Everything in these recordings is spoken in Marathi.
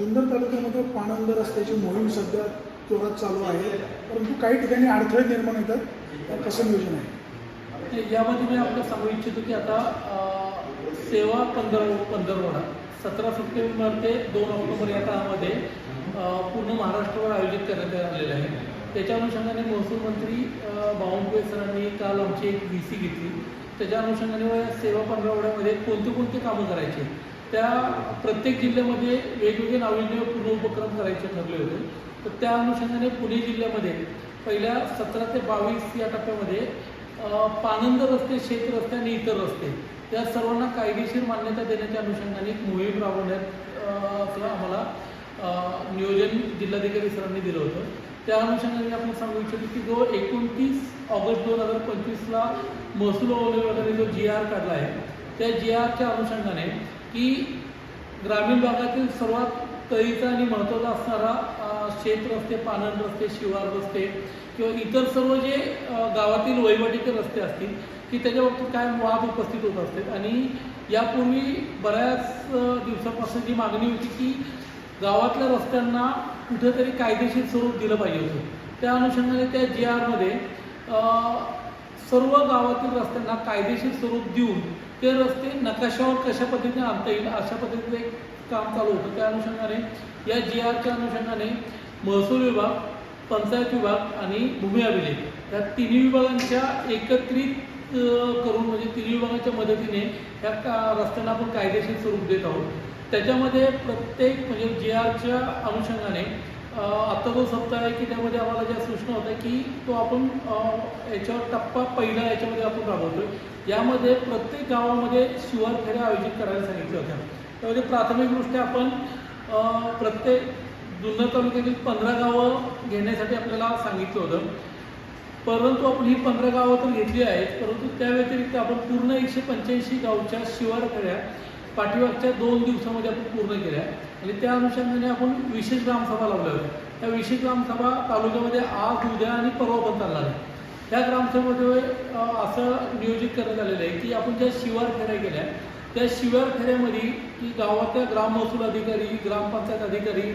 जुन्नर तालुक्यामध्ये पाणंद रस्त्याची मोहीम सध्या जोरात चालू आहे. परंतु काही ठिकाणी अडथळे निर्माण होतात. कसं नियोजन आहे यामध्ये मी आपलं सांगू इच्छितो की आता सेवा पंधरा पंधरवडा सतरा सप्टेंबर ते दोन ऑक्टोबर या काळामध्ये पूर्ण महाराष्ट्रावर आयोजित करण्यात आलेलं आहे. त्याच्या अनुषंगाने महसूल मंत्री बावनकुळे सरांनी काल आमची एक व्ही सी घेतली. त्याच्या अनुषंगाने सेवा पंधरावड्यामध्ये कोणते कोणते कामं करायचे? त्या प्रत्येक जिल्ह्यामध्ये वेगवेगळे नाविन्यपूर्ण उपक्रम करायचे ठरले होते. तर त्या अनुषंगाने पुणे जिल्ह्यामध्ये पहिल्या सतरा ते बावीस या टप्प्यामध्ये पानंद रस्ते शेत रस्ते आणि इतर रस्ते या सर्वांना कायदेशीर मान्यता देण्याच्या अनुषंगाने एक मोहीम राबवण्यात आम्हाला नियोजन जिल्हाधिकारी सरांनी दिलं होतं. त्या अनुषंगाने आपण सांगू इच्छितो की जो एकोणतीस ऑगस्ट दोन हजार पंचवीसला महसूल विभागाने जो जी आर काढला आहे त्या जी आरच्या अनुषंगाने की ग्रामीण भागातील सर्वात तळीचा आणि महत्त्वाचा असणारा शेत रस्ते पानन रस्ते शिवार रस्ते किंवा इतर सर्व जे गावातील वैवाटीचे रस्ते असतील की त्याच्या बाबतीत काय वाद उपस्थित होत असतात. आणि यापूर्वी बऱ्याच दिवसापासून जी मागणी होती की गावातल्या रस्त्यांना कुठेतरी कायदेशीर स्वरूप दिलं पाहिजे होतं. त्या अनुषंगाने त्या जी आरमध्ये सर्व गावातील रस्त्यांना कायदेशीर स्वरूप देऊन ते रस्ते नकाशावर कशा पद्धतीने आणता येईल अशा पद्धतीचं एक काम चालू होतं. त्या अनुषंगाने या जी आरच्या अनुषंगाने महसूल विभाग पंचायत विभाग आणि भूमी अभिलेख या तिन्ही विभागांच्या एकत्रित करून म्हणजे तिन्ही विभागाच्या मदतीने या का रस्त्यांना आपण कायदेशीर स्वरूप देत आहोत. त्याच्यामध्ये प्रत्येक म्हणजे जी आरच्या अनुषंगाने आत्ता जो सप्ताह आहे की त्यामध्ये आम्हाला ज्या सूचना होत्या की तो आपण याच्यावर टप्पा पहिला याच्यामध्ये आपण राबवतोय. यामध्ये प्रत्येक गावामध्ये शिवार फेऱ्या आयोजित करायला सांगितल्या होत्या त्यामध्ये प्राथमिकदृष्ट्या आपण प्रत्येक जुन्नर तालुक्यातील पंधरा गावं घेण्यासाठी आपल्याला सांगितलं होतं. परंतु आपण ही पंधरा गावं तर घेतली आहेत परंतु त्या व्यतिरिक्त आपण पूर्ण एकशे पंच्याऐंशी गावच्या शिवार फेऱ्या पाठीमागच्या दोन दिवसामध्ये आपण पूर्ण केल्या. आणि त्या अनुषंगाने आपण विशेष ग्रामसभा लावल्या होत्या. त्या विशेष ग्रामसभा तालुक्यामध्ये आज उद्या आणि परवा पण चालणार आहे त्या ग्रामसभेमध्ये असं नियोजित करण्यात आलेलं आहे की आपण ज्या शिवार फेऱ्या केल्या त्या शिवार फेऱ्यामध्ये की गावातल्या ग्राम महसूल अधिकारी ग्रामपंचायत अधिकारी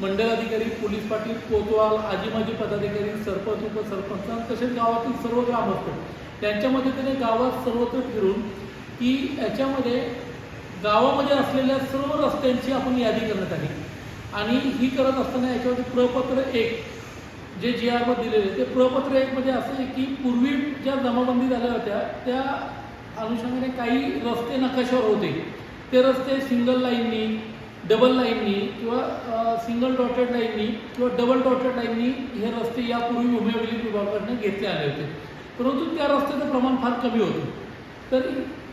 मंडळ अधिकारी पोलीस पाटील कोतवाल आजी माजी पदाधिकारी सरपंच उपसरपंच तसेच गावातील सर्व ग्रामस्थ त्यांच्यामध्ये त्याने गावात सर्वत्र फिरून की याच्यामध्ये गावामध्ये असलेल्या सर्व रस्त्यांची आपण यादी करण्यात आली. आणि ही करत असताना याच्यावरती प्रपत्र एक जे जी आरवर दिलेले ते प्रपत्र एकमध्ये असं आहे की पूर्वी ज्या जमाबंदी झाल्या होत्या त्या अनुषंगाने काही रस्ते नकाशावर होते. ते रस्ते सिंगल लाईननी डबल लाईननी किंवा सिंगल डॉटेड लाईननी किंवा डबल डॉटेड लाईननी हे रस्ते यापूर्वी उमेदवारी अभिलेख विभागाकडनं घेतले आले होते. परंतु त्या रस्त्याचं प्रमाण फार कमी होतं. तर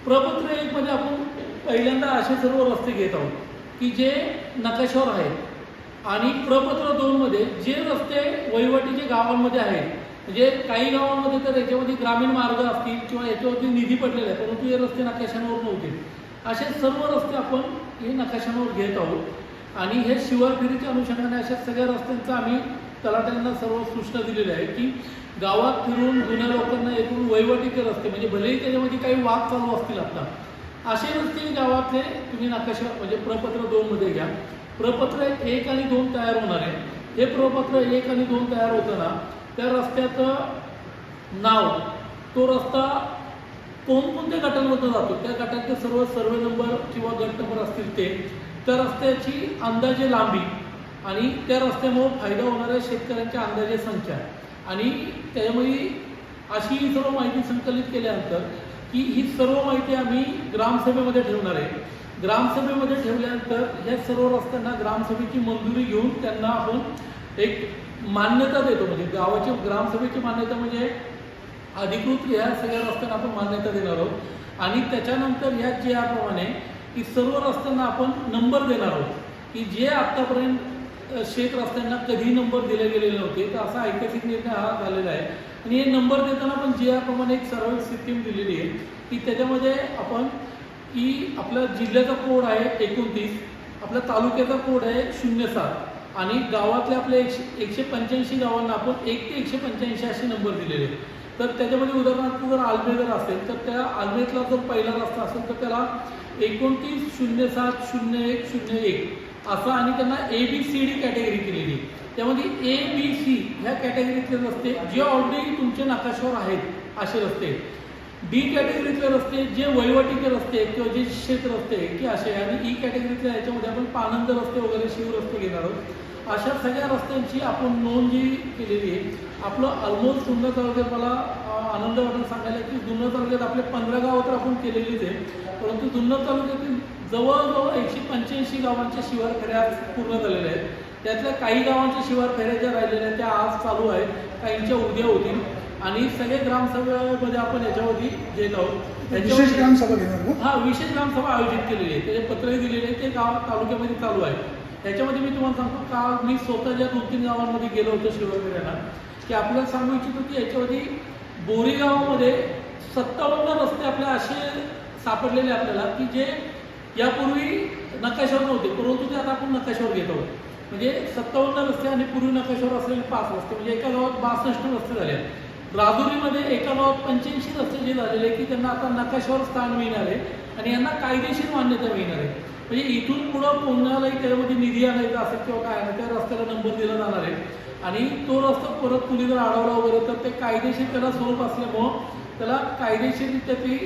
प्रपत्र एकमध्ये आपण पहिल्यांदा असे सर्व रस्ते घेत आहोत की जे नकाशावर आहेत. आणि प्रपत्र दोनमध्ये जे रस्ते वहिवटीचे गावांमध्ये आहेत म्हणजे काही गावांमध्ये तर याच्यामध्ये ग्रामीण मार्ग असतील किंवा याच्यावरती निधी पडलेला आहे परंतु हे रस्ते नकाशांवर नव्हते. असे सर्व रस्ते आपण हे नकाशांवर घेत आहोत. आणि हे शिवारफेरीच्या अनुषंगाने अशा सगळ्या रस्त्यांचा आम्ही तलाट्यांना सर्व सूचना दिलेल्या आहे की गावात फिरून जुन्या लोकांना एकूण वहिवटीचे रस्ते म्हणजे भलेही त्याच्यामध्ये काही वाद चालू असतील आता असे रस्ते गावातले तुम्ही नकाशा म्हणजे प्रपत्र दोनमध्ये घ्या. प्रपत्र एक आणि दोन तयार होणार आहे हे प्रपत्र एक आणि दोन तयार होताना त्या रस्त्याचं नाव तो रस्ता कोणकोणत्या गटांमध्ये जातो? त्या गटाचे सर्व सर्वे नंबर किंवा गट नंबर असतील ते त्या रस्त्याची अंदाजे लांबी आणि त्या रस्त्यामुळे फायदा होणाऱ्या शेतकऱ्यांच्या अंदाजे संख्या. आणि त्याच्यामध्ये अशी सर्व माहिती संकलित केल्यानंतर की ही सर्व माहिती आम्ही ग्रामसभेमध्ये ठेवणार आहे. ग्रामसभेमध्ये ठेवल्यानंतर या सर्व रस्त्यांना ग्रामसभेची मंजुरी घेऊन त्यांना आपण एक मान्यता देतो. म्हणजे गावाची ग्रामसभेची मान्यता म्हणजे अधिकृत ह्या सगळ्या रस्त्यांना आपण मान्यता देणार आहोत. आणि त्याच्यानंतर ह्या ज्याप्रमाणे की सर्व रस्त्यांना आपण नंबर देणार आहोत. की जे आत्तापर्यंत शेत रस्त्यांना कधी नंबर दिले गेलेले नव्हते तर असा ऐतिहासिक निर्णय हा झालेला आहे. आणि हे नंबर देताना पण जे याप्रमाणे एक सर्व सिस्टीम दिलेली आहे की त्याच्यामध्ये आपण की आपला जिल्ह्याचा कोड आहे एकोणतीस आपल्या तालुक्याचा कोड आहे शून्य सात आणि गावातल्या आपल्या एकशे एकशे पंच्याऐंशी गावांना आपण एक ते एकशे पंच्याऐंशी असे नंबर दिलेले आहेत. तर त्याच्यामध्ये उदाहरणार्थ जर आल्मे जर असेल तर त्या आलमेतला जर पहिला रस्ता असेल तर त्याला एकोणतीस शून्य सात शून्य एक शून्य एक असं आणि त्यांना A B C D category केलेली. त्यामध्ये ए बी सी ह्या कॅटेगरीतले रस्ते जे ऑलरेडी तुमच्या नकाशावर आहेत असे रस्ते. डी कॅटेगरीतले रस्ते जे वैवटीचे रस्ते किंवा जे शेत रस्ते की असे आणि e ई कॅटेगरीतल्या याच्यामध्ये आपण पानंद रस्ते वगैरे शिव रस्ते घेणार आहोत. अशा सगळ्या रस्त्यांची आपण नोंद जी केलेली आहे आपलं ऑलमोस्ट सुंदर तालुक्यात मला आनंद वाटून सांगायला की जुन्नर तालुक्यात आपले पंधरा गाव तर आपण केलेलीच आहे परंतु जुन्नर तालुक्यातील जवळजवळ एकशे पंच्याऐंशी गावांच्या शिवार फेऱ्या पूर्ण झालेल्या आहेत. त्यातल्या काही गावांच्या शिवार फेऱ्या ज्या राहिलेल्या आहेत त्या आज चालू आहेत. काहींच्या उद्या होतील. आणि सगळे ग्रामसभेमध्ये आपण याच्यावरती घेत आहोत विशेष याच्यावरती- ग्रामसभा घेणार हा विशेष ग्रामसभा आयोजित केलेली आहे. त्याचे पत्रही दिलेले आहे ते गाव तालुक्यामध्ये चालू आहे त्याच्यामध्ये मी तुम्हाला सांगतो का मी स्वतः ज्या दोन तीन गावांमध्ये गेलो होतो शिवगिऱ्यांना की आपल्याला सांगू इच्छितो की याच्यामध्ये बोरी गावामध्ये सत्तावन्न रस्ते आपले असे सापडलेले आपल्याला की जे यापूर्वी नकाशावर नव्हते. परंतु ते आता आपण नकाशावर घेत आहोत. म्हणजे सत्तावन्न रस्ते आणि पूर्वी नकाशावर असलेले पाच रस्ते म्हणजे एका गावात बासष्ट रस्ते झाले. आहेत राजुरीमध्ये एका गावात पंच्याऐंशी रस्ते जे झालेले की त्यांना आता नकाशावर स्थान मिळणार आहे आणि यांना कायदेशीर मान्यता मिळणार आहे. म्हणजे इथून पुढं कोणालाही त्यामध्ये निधी आणायचा असेल किंवा काय आणायचं त्या रस्त्याला नंबर दिला जाणार आहे. आणि तो रस्ता परत कुणी जर अडवला वगैरे तर ते कायदेशीर त्याला स्वरूप असल्यामुळं त्याला कायदेशीररित्या ती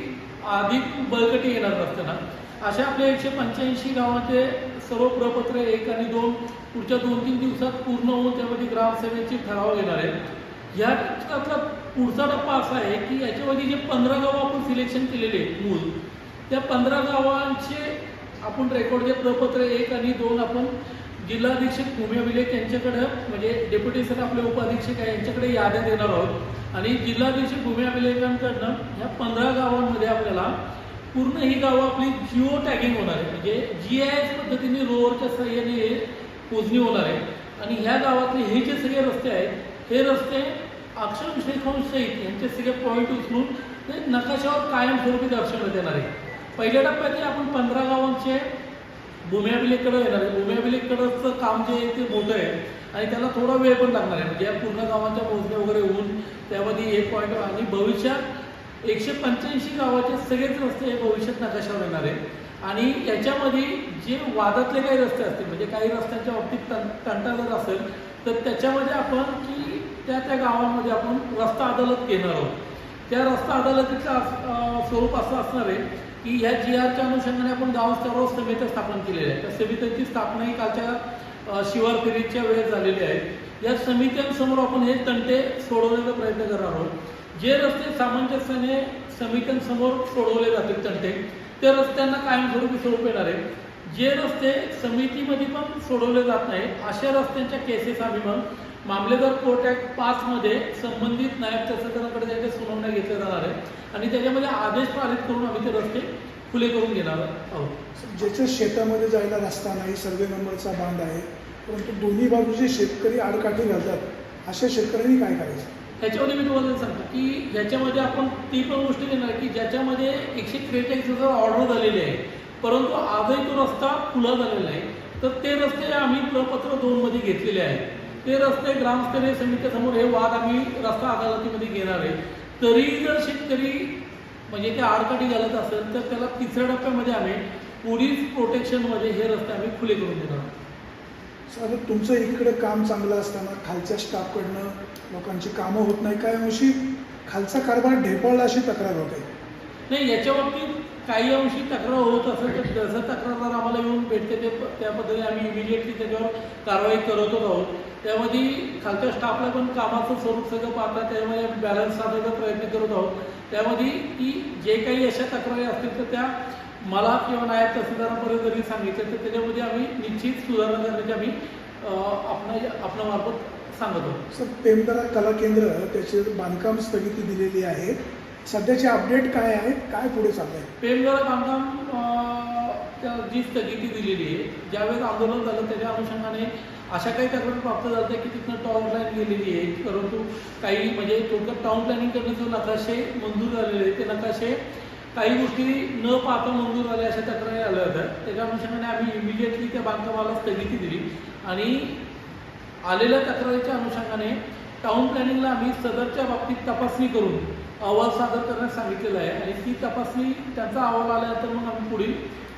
अधिक बळकटी येणार रस्त्याला. अशा आपल्या एकशे पंच्याऐंशी गावाचे सर्व प्रपत्र एक आणि दोन पुढच्या दोन तीन दिवसात पूर्ण होऊन त्यामध्ये ग्रामसभेचे ठराव येणार आहेत. या त्यातला पुढचा टप्पा असा आहे की याच्यामध्ये जे पंधरा गावं आपण सिलेक्शन केलेले आहेत त्या पंधरा गावांचे आपण रेकॉर्ड जे प्रपत्र एक आणि दोन आपण जिल्हाधीक्षक भूमी अभिलेख यांच्याकडे म्हणजे डेप्युटी सर आपले उपाधीक्षक आहे यांच्याकडे याद्या देणार आहोत. आणि जिल्हाधीक्षक भूमी अभिलेखांकडनं ह्या पंधरा गावांमध्ये आपल्याला पूर्ण ही गावं आपली जिओ टॅगिंग होणार आहे. म्हणजे जी आय एस पद्धतीने रोवरच्या सहाय्याने हे मोजणी होणार आहे. आणि ह्या गावातले हे जे सगळे रस्ते आहेत हे रस्ते अक्षर शेखांश सहित यांचे सगळे पॉईंट उचलून ते नकाशावर कायमस्वरूपी दर्शवण्यात येणार आहे. पहिल्या टप्प्यात आपण पंधरा गावांचे भूमी येणार आहे भूमी काम जे आहे ते मोठं आहे. आणि त्याला थोडा वेळ पण लागणार आहे. म्हणजे या पूर्ण गावांच्या मोजण्या वगैरे होऊन त्यामध्ये एक पॉईंट आणि भविष्यात एकशे पंच्याऐंशी गावाचे सगळेच रस्ते हे भविष्यात नकाशावर येणार आहे आणि याच्यामध्ये जे वादातले काही रस्ते असतील म्हणजे काही रस्त्यांच्या बाबतीत तं तंटा जर असेल तर त्याच्यामध्ये आपण की त्या त्या गावामध्ये आपण रस्ता अदालत घेणार आहोत. त्या रस्ता अदालतीचं स्वरूप असं असणार आहे की ह्या जी आरच्या अनुषंगाने आपण गावस्तरावर समित्या स्थापन केलेल्या आहेत त्या समित्यांची स्थापना ही कालच्या शिवार फेरीच्या वेळेत झालेली आहे. या समित्यांसमोर आपण हे तंटे सोडवण्याचा प्रयत्न करणार आहोत. जे रस्ते सामंजस्याने समित्यांसमोर सोडवले जातील तंटे त्या रस्त्यांना कायमस्वरूपी स्वरूप येणार. आहे जे रस्ते समितीमध्ये पण सोडवले जात नाही अशा रस्त्यांच्या केसेस आम्ही मग मामलेदार कोर्ट ॲक्ट पाचमध्ये संबंधित नायब तहसीलदारांकडे त्याच्या सुनावण्या घेतल्या जाणार आहे आणि त्याच्यामध्ये आदेश पारित करून आम्ही ते रस्ते खुले करून घेणार आहोत. ज्याच्या शेतामध्ये जायला रस्ता नाही सर्वे नंबरचा बांध आहे परंतु दोन्ही बाजूचे शेतकरी आडकाठी घालतात अशा शेतकऱ्यांनी काय करायचं? ह्याच्यामध्ये मी तुम्हाला सांगतो की ज्याच्यामध्ये आपण ती पण गोष्ट घेणार की ज्याच्यामध्ये एकशे त्रेचाळीस हजार ऑर्डर झालेले आहे परंतु आजही तो रस्ता खुला झालेला आहे तर ते रस्ते आम्ही प्रपत्र दोनमध्ये घेतलेले आहेत. ते रस्ते ग्रामस्तरीय समितीसमोर हे वाद आम्ही रस्ता अदालतीमध्ये घेणार आहे. तरीही जर शेतकरी म्हणजे ते आडकाठी घालत असेल तर त्याला तिसऱ्या टप्प्यामध्ये आम्ही पोलीस प्रोटेक्शनमध्ये हे रस्ते आम्ही खुले करून देणार आहोत. आता तुमचं इकडे काम चांगलं असताना खालच्या स्टाफकडनं लोकांची कामं होत नाही काय अंशी खालचा कारभार ढेपळला अशी तक्रार होते? नाही याच्या बाबतीत काही अंशी तक्रार होत असेल तर जसं तक्रारदार आम्हाला येऊन भेटते ते त्या पद्धतीने आम्ही इमिजिएटली त्याच्यावर कारवाई करतच आहोत. त्यामध्ये खालच्या स्टाफला पण कामाचं स्वरूप सगळं पाहता त्यामध्ये बॅलन्स साधायचा प्रयत्न करत आहोत. त्यामध्ये की जे काही अशा तक्रारी असतील तर त्या मला किंवा नायब तहसीलदारांपर्यंत जरी सांगितलं तर त्याच्यामध्ये आम्ही निश्चित सुधारणा करण्याची आम्ही आपणा आपणामार्फत सांगत आहोत. सर पेमदरा कला केंद्र त्याचे बांधकाम स्थगिती दिलेली आहे. सध्याचे अपडेट काय आहेत? काय पुढे चाललंय? पेमगड बांधकाम अं, त्या जी स्थगिती दिलेली आहे ज्यावेळेस आंदोलन झालं त्याच्या अनुषंगाने अशा काही तक्रार प्राप्त झाल्या की तिथनं टाउन प्लॅन गेलेली आहे. परंतु काही म्हणजे थोडक्यात टाउन प्लॅनिंग करण्याचे नकाशे मंजूर झालेले आहेत. ते नकाशे काही गोष्टी न पाहता मंजूर झाल्या अशा तक्रारी आल्या होत्या. त्याच्या अनुषंगाने आम्ही इमिजिएटली त्या बांधकामाला स्थगिती दिली. आणि आलेल्या तक्रारीच्या अनुषंगाने टाऊन प्लॅनिंगला आम्ही सदरच्या बाबतीत तपासणी करून अहवाल सादर करण्यास सांगितलेला आहे. आणि ती तपासणी त्यांचा अहवाल आल्यानंतर मग आम्ही पुढील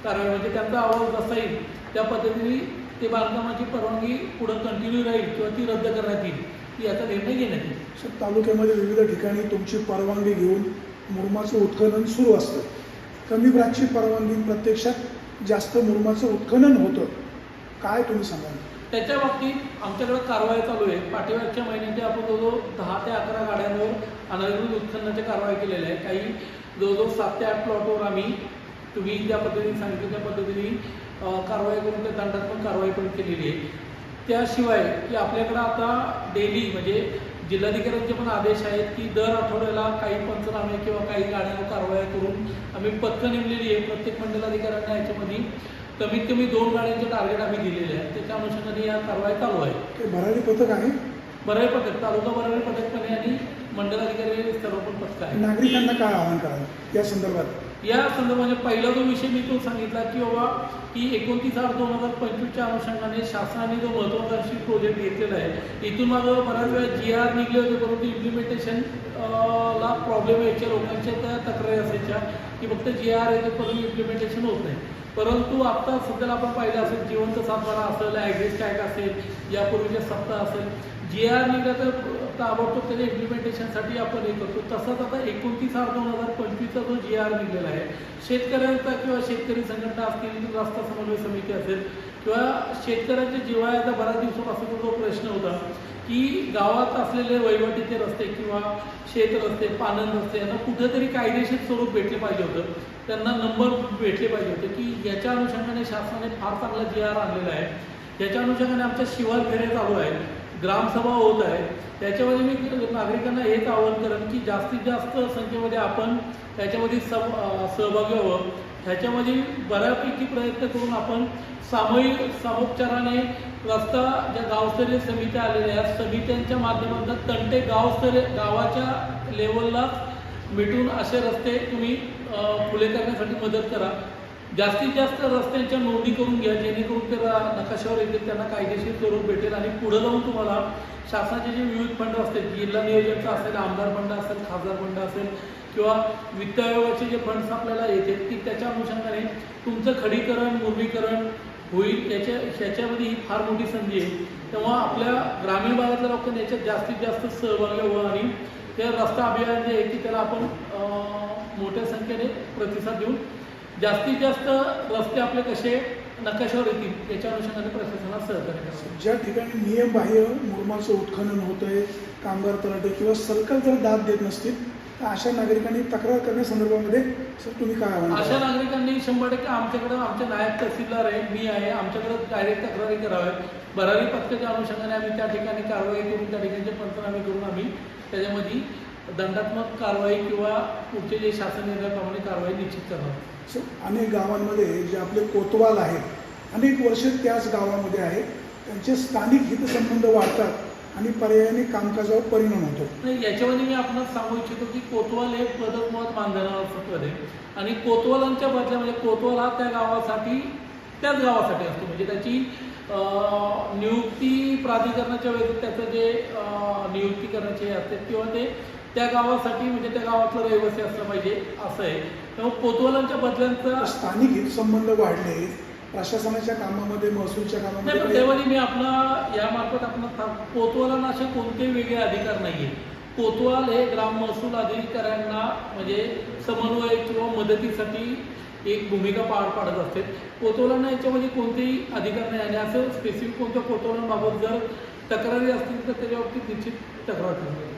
कारवाई म्हणजे त्यांचा अहवाल जसा येईल त्या पद्धतीने ते बांधकामाची परवानगी पुढं कंटिन्यू राहील किंवा ती रद्द करण्यात येईल याचा निर्णय घेण्यात येईल. सर तालुक्यामध्ये विविध ठिकाणी तुमची परवानगी घेऊन मुरमाचं उत्खनन सुरू असतं. कमी ब्रॅचची परवानगी प्रत्यक्षात जास्त मुरमाचं उत्खनन होतं. काय तुम्ही सांगाल? त्याच्या बाबतीत आमच्याकडे कारवाई चालू आहे. पाठीमागच्या महिन्यात आपण जवळजवळ दहा ते अकरा गाड्यांवर अनधिकृत उत्खननाच्या कारवाई केलेल्या आहे काही जवळजवळ सात ते आठ प्लॉटवर आम्ही तुम्ही ज्या पद्धतीने सांगितलं त्या पद्धतीने कारवाई करून त्या दंडात्मक कारवाई पण केलेली आहे. त्याशिवाय की आपल्याकडं आता डेली म्हणजे जिल्हाधिकाऱ्यांचे पण आदेश आहेत की दर आठवड्याला काही पंचनामे किंवा काही गाड्यांवर कारवाई करून आम्ही पथकं नेमलेली आहे प्रत्येक मंडलाधिकाऱ्यांना याच्यामध्ये. कमीत कमी दोन गाड्यांचे टार्गेट आम्ही दिलेले आहे त्याच्या अनुषंगाने या कारवाई चालू आहे भरारी पथक आहे? बराई पथक तालुका बराई पथकपणे आणि मंडलाधिकारी सर्व पण पथक आहे नागरिकांना काय आवाहन कराल या संदर्भात? या संदर्भामध्ये पहिला जो विषय मी तो सांगितला की बाबा की एकोणतीस आठ दोन हजार पंचवीसच्या अनुषंगाने शासनाने जो महत्वाकांक्षी प्रोजेक्ट घेतलेला आहे इथून माझं बऱ्याच वेळा जी आर निघले होते परंतु इम्प्लिमेंटेशन ला प्रॉब्लेम यायच्या लोकांच्या त्या तक्रारी असायच्या की फक्त जी आर येते परंतु इम्प्लिमेंटेशन होत नाही. परंतु आता सध्याला आपण पाहिलं असेल जिवंत सातबारा असेल ॲग्रेस टॅग असेल यापूर्वीच्या सप्ताह असेल जी आर निघालं तर ताबडतोब त्याच्या इम्प्लिमेंटेशनसाठी आपण हे करतो. तसंच आता एकोणतीस आठ दोन हजार पंचवीसचा जो जी आर निघलेला आहे शेतकऱ्यांचा किंवा शेतकरी संघटना असतील रस्ता समन्वय समिती असेल किंवा शेतकऱ्यांच्या जिवाळ्याचा बऱ्याच दिवसापासून जो प्रश्न होता की गावात असलेले वैवटीचे रस्ते किंवा शेत रस्ते पानन रस्ते यांना कुठेतरी कायदेशीर स्वरूप भेटले पाहिजे होतं. त्यांना नंबर भेटले पाहिजे होते की याच्या अनुषंगाने शासनाने फार चांगला जी आर आणलेला आहे. याच्या अनुषंगाने आमच्या शिवार फेऱ्या चालू आहेत. ग्रामसभा होत आहे त्याच्यामध्ये मी नागरिकांना हेच आवाहन करेन की जास्तीत जास्त संख्येमध्ये आपण त्याच्यामध्ये सम सहभागी व्हावं. ह्याच्यामध्ये बऱ्यापैकी प्रयत्न करून आपण सामूहिक सामोपचाराने रस्ता ज्या गावस्तरीय समित्या आलेल्या आहेत समित्यांच्या माध्यमातून तंटे गावस्तरीय गावाच्या लेवलला मिटून असे रस्ते तुम्ही अं, खुले करण्यासाठी मदत करा. जास्तीत जास्त रस्त्यांच्या नोंदी करून घ्या जेणेकरून त्याला नकाशावर येतील त्यांना कायदेशीर स्वरूप भेटेल आणि पुढे जाऊन तुम्हाला शासनाचे जे विविध फंड असतील जिल्हा नियोजनचा असेल आमदार फंड असेल खासदार फंड असेल किंवा वित्त आयोगाचे जे फंड्स आपल्याला येतील की त्याच्या अनुषंगाने तुमचं खडीकरण मुरमीकरण होईल याच्या ह्याच्यामध्ये ही फार मोठी संधी आहे. तेव्हा आपल्या ग्रामीण भागातल्या लोकांनी याच्यात जास्तीत जास्त सहभागी व्हावं आणि ते रस्ता अभियान जे आहे की त्याला आपण मोठ्या संख्येने प्रतिसाद देऊन जास्तीत जास्त रस्ते आपले कसे नकाशावर येतील याच्या अनुषंगाने प्रशासनाला सहकार्य करावं ज्या ठिकाणी नियमबाह्य मुरमाचं उत्खनन होत आहे कामगार तलाटे किंवा सरकार जर दाद देत नसतील तर अशा नागरिकांनी तक्रार करण्यासंदर्भामध्ये सर तुम्ही काय आवाहन अशा? नागरिकांनी शंभर टक्के आमच्याकडं आमचे नायब तहसीलदार आहे मी आहे आमच्याकडं डायरेक्ट तक्रारी कराव्यात भरारी पथकाच्या अनुषंगाने आम्ही त्या ठिकाणी कारवाई करून त्या ठिकाणचे पंचनामे करून आम्ही त्याच्यामध्ये दंडात्मक कारवाई किंवा पुढचे जे शासन निर्णयाप्रमाणे कारवाई निश्चित करणार. सर, अनेक गावांमध्ये जे आपले कोतवाल आहेत अनेक वर्ष त्याच गावामध्ये आहेत त्यांचे स्थानिक हितसंबंध वाढतात आणि पर्यायाने कामकाजावर परिणाम होतो. नाही याच्यामध्ये मी आपणास सांगू इच्छितो की कोतवाल हे पदक मत बांधणारा पद आहे. आणि कोतवालांच्या बदल्या म्हणजे कोतवाल हा त्या गावासाठी त्याच गावासाठी असतो. म्हणजे त्याची अं, नियुक्ती प्राधिकरणाच्या वेळेस त्याचं जे अं, नियुक्ती करण्याचे असते किंवा ते त्या गावासाठी म्हणजे त्या गावातलं रहिवासी असलं पाहिजे असं आहे. त्यामुळे कोतवालांच्या बदल्यांचा स्थानिक हितसंबंध वाढले. प्रशासनाच्या कामामध्ये महसूलच्या नाही कामामध्ये पण मी आपला यामार्फत आपण कोतवालांना असे कोणते वेगळे अधिकार नाही आहे कोतवाल हे ग्राम महसूल अधिकाऱ्यांना म्हणजे समन्वय किंवा मदतीसाठी एक भूमिका पार पाडत असते. कोतवालांना याच्यामध्ये कोणतेही अधिकार नाही. आणि असं स्पेसिफिक कोणत्या कोतवालांबाबत जर तक्रारी असतील तर त्याच्या बाबतीत निश्चित तक्रार you.